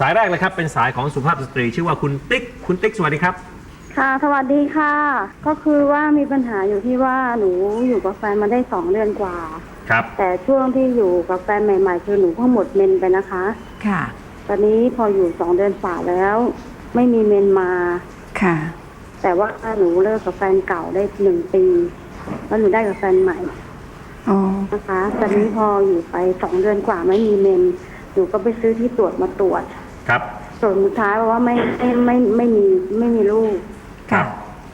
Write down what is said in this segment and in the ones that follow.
สายแรกเลยครับ เป็นสายของสุภาพสตรีชื่อว่าคุณติ๊ก คุณติ๊กสวัสดีครับ ค่ะ สวัสดีค่ะ ก็คือว่ามีปัญหาอยู่ที่ว่าหนูอยู่กับแฟนมาได้สองเดือนกว่า ครับ แต่ช่วงที่อยู่กับแฟนใหม่ ๆ คือหนูเพิ่งหมดเมนไปนะคะ ค่ะ ตอนนี้พออยู่สองเดือนฝ่าแล้ว ไม่มีเมนมา ค่ะ แต่ว่าหนูเลิกกับแฟนเก่าได้หนึ่งปี แล้วหนูได้กับแฟนใหม่อ๋อ นะคะ ตอนนี้พออยู่ไปสองเดือนกว่าไม่มีเมนหนูก็ไปซื้อที่ตรวจมาตรวจ ครับ ส่วนสุดท้ายเพราะว่าไม่ไม่ไม่ไม่มีไม่มีลูกครับ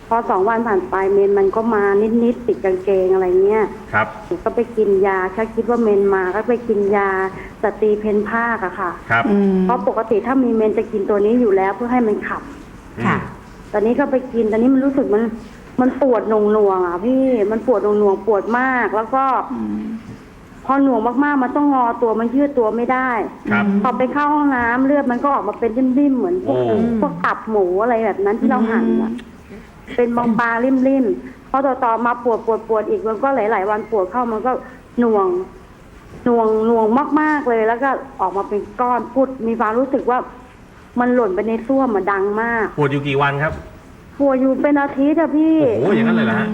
พอสองวันผ่านไปเมนมันก็มานิดๆติดกางเกงอะไรเงี้ยครับ หนูก็ไปกินยาถ้าคิดว่าเมนมาก็ไปกินยาสตรีเพนภาคอะค่ะ ครับ อืม เพราะปกติถ้ามีเมนจะกินตัวนี้อยู่แล้วเพื่อให้มันขับ ค่ะ ตอนนี้ก็ไปกินตอนนี้มันรู้สึกมัน มันปวดหน่วงหน่วงๆอะพี่มันปวดหน่วงหน่วงๆปวดมาก แล้วก็พ อหน่วงมากๆ มันต้องงอตัวมันยืดตัวไม่ได้ครับ พอไปเข้าห้องน้ำเลือดมันก็ออกมาเป็นริมๆเหมือนพวกโอ้ พวกตับหมูอะไรแบบนั้นที่เราหั่นอะเป็นบางๆริมๆพอต่อต่อๆมาปวดปวดปวดอีกมันก็หลาย ๆ วันปวดเข้ามันก็หน่วงหน่วงหน่วงมาก ๆเลย แล้วก็ออกมาเป็นก้อนพุดมีความรู้สึกว่า มันหล่นไปในส้วมมันดังมากปวดอยู่กี่วันครับปวดอยู่เป็นอาทิตย์อะพี่ โอ้โหอย่างนั้นเลยเหรอฮะ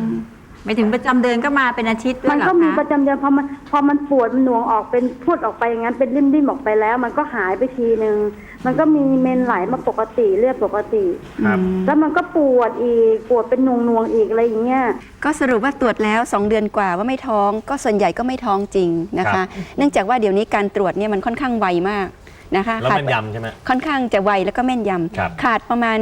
ไม่ถึงประจำเดือนก็มาเป็นอาทิตย์ด้วมัยนเหรอก็มีปคะระจำเดือนพอมันพอมันปวดมันหน่วงออกเป็นพุดออกไปอย่างนั้นเป็นริมๆออกไปแล้ว มันก็หายไปทีนึงมันก็มีเมนไหลมาปกติเลือดปกติ ครับ อืมแล้วมันก็ปวดอีกปวดเป็นหน่วงๆอีกอะไรอย่างเงี้ยก็สรุปว่าตรวจแล้ว 2 เดือนกว่าว่าไม่ท้อง ก็ส่วนใหญ่ก็ไม่ท้องจริงนะครัคะ บ เนื่องจากว่าเดี๋ยวนี้การตรวจเนี่ยมันค่อนข้างไวมากนะคะแล้วขาดแม่นยำใช่ไหม ค่อนข้างจะไวแล้วก็แม่นยครับำขาดประมาณ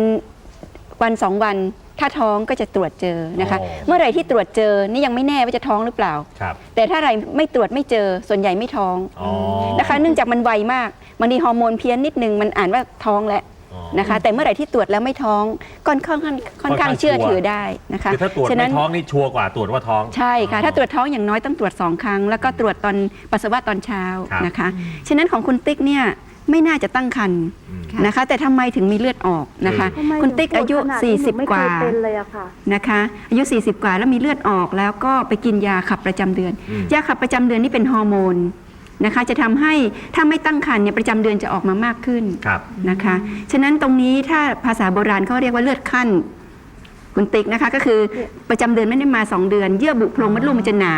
วันสองวัน ถ้าท้องก็จะตรวจเจอนะคะ อ๋อ เมื่อไหร่ที่ตรวจเจอนี่ยังไม่แน่ว่าจะท้องหรือเปล่า ครับแต่ถ้าไหรไม่ตรวจไม่เจอส่วนใหญ่ไม่ท้องอ๋อนะคะ เนื่องจากมันไวมากบางทีฮอร์โมนเพี้ยนนิดนึงมันอ่านว่าท้องแล้วอ๋อ นะคะ แต่เมื่อไหร่ที่ตรวจแล้วไม่ท้องก็ค่อนข้างค่อนข้างเชื่อถือได้นะคะคือถ้าตรวจฉะไม่นั้นท้องนี่ชัวร์กว่าตรวจว่าท้อง ใช่ค่ะ ถ้าตรวจท้องอย่างน้อยต้องตรวจสองครั้ง แล้วก็ตรวจตอนปัสสาวะตอนเช้าครับ นะคะ ฉะนั้นของคุณติ๊กเนี่ย ไม่น่าจะตั้งครรภ์อืมนะคะ แต่ทำไมถึงมีเลือดออกนะคะทำไมคุณติ๊กถึงปวดอายุขนาดนี้หนูไม่40 กว่าเคยเป็นเลยอะค่ะนะคะ อายุ 40 กว่าแล้วมีเลือดออกแล้วก็ไปกินยาขับประจำเดือนอืมยาขับประจำเดือนนี่เป็นฮอร์โมนนะคะจะทำให้ถ้าไม่ตั้งครรภ์เนี่ยประจำเดือนจะออกมามากขึ้นครับนะคะ ฉะนั้นตรงนี้ถ้าภาษาโบราณเขาเรียกว่าเลือดขั้นคุณติ๊กนะคะ ก็คือประจำเดือนไม่ได้มา 2 เดือน เยื่อบุโพรงมดลูกมันจะหนา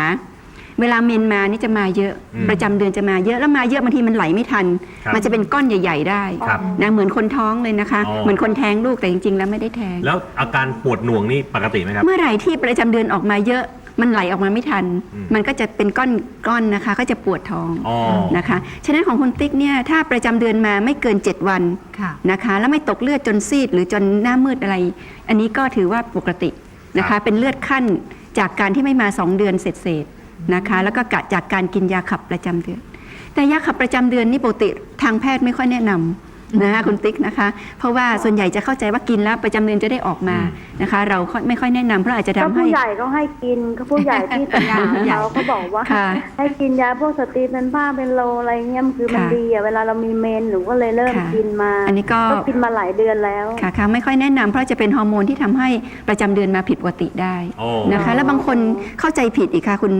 เวลาเมนมานี่จะมาเยอะอืมประจำเดือนจะมาเยอะแล้วมาเยอะบางทีมันไหลไม่ทัน ครับมันจะเป็นก้อนใหญ่ ๆ ได้ครับนะเหมือนคนท้องเลยนะคะ อ๋อ เหมือนคนแท้งลูกแต่จริง ๆ แล้วไม่ได้แท้ง แล้วอาการปวดหน่วงนี่ปกติไหมครับ เมื่อไหร่ที่ประจำเดือนออกมาเยอะมันไหลออกมาไม่ทัน อืม มันก็จะเป็นก้อนก้อนนะคะ ก็จะปวดท้องอ๋อ นะคะฉะนั้นของคุณติ๊กเนี่ยถ้าประจำเดือนมาไม่เกิน 7 วันค่ะ นะคะ แล้วไม่ตกเลือดจนซีดหรือจนหน้ามืดอะไร อันนี้ก็ถือว่าปกตินะครัคะ บ เป็นเลือดขั้นจากการที่ไม่มา 2 เดือนเสร็จๆ นะคะแล้วก็กะจากการกินยาขับประจำเดือน แต่ยาขับประจำเดือนนี่ปกติทางแพทย์ไม่ค่อยแนะนำ นะคะคุณติ๊กนะคะ เพราะว่าส่วนใหญ่จะเข้าใจว่ากินแล้วประจำเดือนจะได้ออกมานะคะ เราไม่ค่อยแนะนำเพราะอาจจะก็ทำให้ ผู้ใหญ่เขาให้กินก็ผู้ใหญ่ที่ต่างๆเขาเขาบอกว่า ค่ะให้กินยาพวกสตรีเป็นผ้าเป็นโลอะไรเงี้ยมันคือมันค่ะดีอะเวลาเรามีเมนหนูก็เลยเริ่มค่ะกินมาอันนี้ก็ กินมาหลายเดือนแล้ว ค่ะค่ะไม่ค่อยแนะนำเพราะจะเป็นฮอร์โมนที่ทำให้ประจำเดือนมาผิดปกติได้โอ้ นะคะ แล้วบางคนเข้าใจผิดอีกค่ะคุณ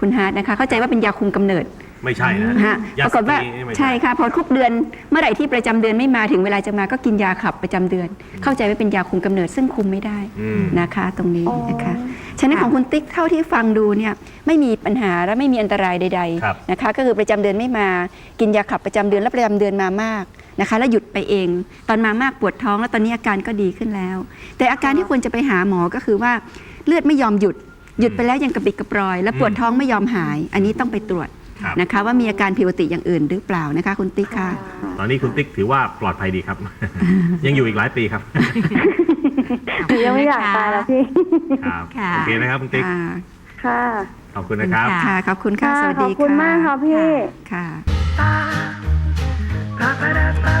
คุณฮาร์ดนะคะ เข้าใจว่าเป็นยาคุมกำเนิด ไม่ใช่นะฮะยปรากฏว่าสตนี่ไม่ใช่ค่ะพอครบเดือนเมื่อไหร่ที่ประจำเดือนไม่มาถึงเวลาจะมาก็กินยาขับประจำเดือน เข้าใจว่าเป็นยาคุมกำเนิดซึ่งคุมไม่ได้อืม นะคะ ตรงนี้อ๋อนะคะ ฉะนั้นของคุณติ๊กเท่าที่ฟังดูเนี่ยไม่มีปัญหาและไม่มีอันตรายใดครับ ๆนะคะ ก็คือประจำเดือนไม่มากินยาขับประจำเดือนแล้วประจำเดือนมามากนะคะ แล้วหยุดไปเอง ตอนมามากปวดท้องแล้วตอนนี้อาการก็ดีขึ้นแล้ว แต่อาการที่ควรจะไปหาหมอก็คือว่าเลือดไม่ยอมหยุด หยุดไปแล้วยังกระปิดกระปรอย แล้วปวดท้องไม่ยอมหาย อันนี้ต้องไปตรวจ ครับนะคะ ว่ามีอาการผิดปกติอย่างอื่นหรือเปล่านะคะ คุณติ๊กค่ะ ตอนนี้คุณติ๊กถือว่าปลอดภัยดีครับ ยังอยู่อีกหลายปีครับหนูยังไม่อยากตายแล้วพี่ ครับค่ะ โอเคนะครับคุณติ๊กค่ะค่ะขอบคุณนะครับ ค่ะค่ะขอบคุณค่ะค่ะสวัสดีขอบคุณมากค่ะพี่ ค่ะ Ba-ba-da-ba-ba